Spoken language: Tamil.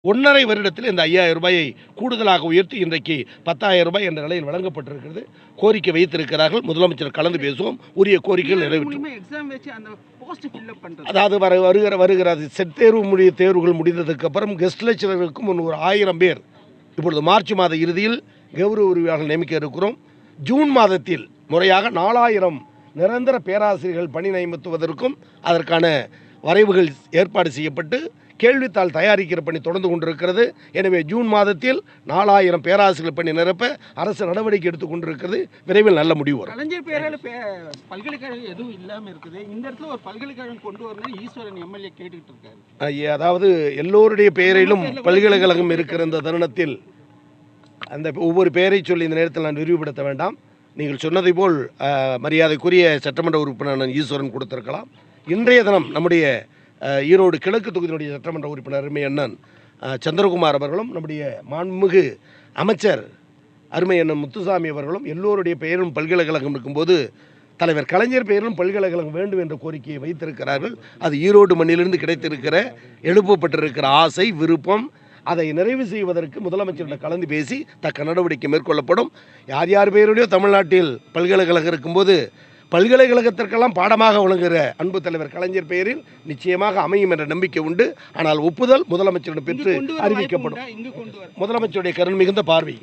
ஒன்றரை வருடத்தில் இந்த ஐயாயிரம் ரூபாயை கூடுதலாக உயர்த்தி இன்றைக்கு பத்தாயிரம் ரூபாய் என்ற நிலையில் வழங்கப்பட்டிருக்கிறது. கோரிக்கை வைத்திருக்கிறார்கள். முதலமைச்சர் கலந்து பேசுவோம். உரிய கோரிக்கைகள் நிறைவேற்றும். அதாவது வர வருகிற வருகிறது செட் தேர்வு முடிய தேர்வுகள் முடிந்ததுக்கு அப்புறம் கெஸ்ட் லெக்சரருக்கும் ஒரு ஆயிரம் பேர். இப்பொழுது மார்ச் மாத இறுதியில் கௌரவ உரிமையாளர்கள் நியமிக்க இருக்கிறோம். ஜூன் மாதத்தில் முறையாக நாலாயிரம் நிரந்தர பேராசிரியர்கள் பணி நியமித்துவதற்கும் அதற்கான வரைவுகள் ஏற்பாடு செய்யப்பட்டு கேள்வித்தாள் தயாரிக்கிற பணி தொடர்ந்து கொண்டிருக்கிறது. எனவே ஜூன் மாதத்தில் நாலாயிரம் பேராசிரியர் பணி நிரப்ப அரசு நடவடிக்கை எடுத்துக் கொண்டிருக்கிறது. விரைவில் நல்ல முடிவு வரும். கலைஞர் பேரால பல்கலைக்கழகம் எதுவும் இல்லாம இருக்குது. இந்த இடத்துல ஒரு பல்கலைக்கழகம் கொண்டு வரணும் ஈஸ்வரன் எம்எல்ஏ கேட்டுக்கிட்டு இருக்காரு. அதாவது எல்லோருடைய பெயரிலும் பல்கலைக்கழகம் இருக்கிற இந்த தருணத்தில் அந்த ஒவ்வொரு பெயரை சொல்லி இந்த நேரத்தில் நான் விரிவுபடுத்த வேண்டாம். நீங்கள் சொன்னதை போல் மரியாதைக்குரிய சட்டமன்ற உறுப்பினர் ஈஸ்வரன் கொடுத்திருக்கலாம். இன்றைய தினம் நம்முடைய ஈரோடு கிழக்கு தொகுதியினுடைய சட்டமன்ற உறுப்பினர் அருமை அண்ணன் சந்திரகுமார் அவர்களும் நம்முடைய மாண்புமிகு அமைச்சர் அருமை அண்ணன் முத்துசாமி அவர்களும் எல்லோருடைய பெயரும் பல்கலைக்கழகம் இருக்கும்போது தலைவர் கலைஞர் பெயரிலும் பல்கலைக்கழகம் வேண்டும் என்ற கோரிக்கையை வைத்திருக்கிறார்கள். அது ஈரோடு மண்ணிலிருந்து கிடைத்திருக்கிற எழுப்பப்பட்டிருக்கிற ஆசை விருப்பம் அதை நிறைவு செய்வதற்கு முதலமைச்சரிடம் கலந்து பேசி தக்க நடவடிக்கை மேற்கொள்ளப்படும். யார் யார் பெயருடையோ தமிழ்நாட்டில் பல்கலைக்கழகம் இருக்கும்போது பல்கலைக்கழகத்திற்கெல்லாம் பாடமாக விளங்குகிற அன்பு தலைவர் கலைஞர் பெயரில் நிச்சயமாக அமையும் என்ற நம்பிக்கை உண்டு. ஆனால் ஒப்புதல் முதலமைச்சரிடம் பெற்று அறிவிக்கப்படும். முதலமைச்சருடைய கருண் மிகுந்த பார்வை.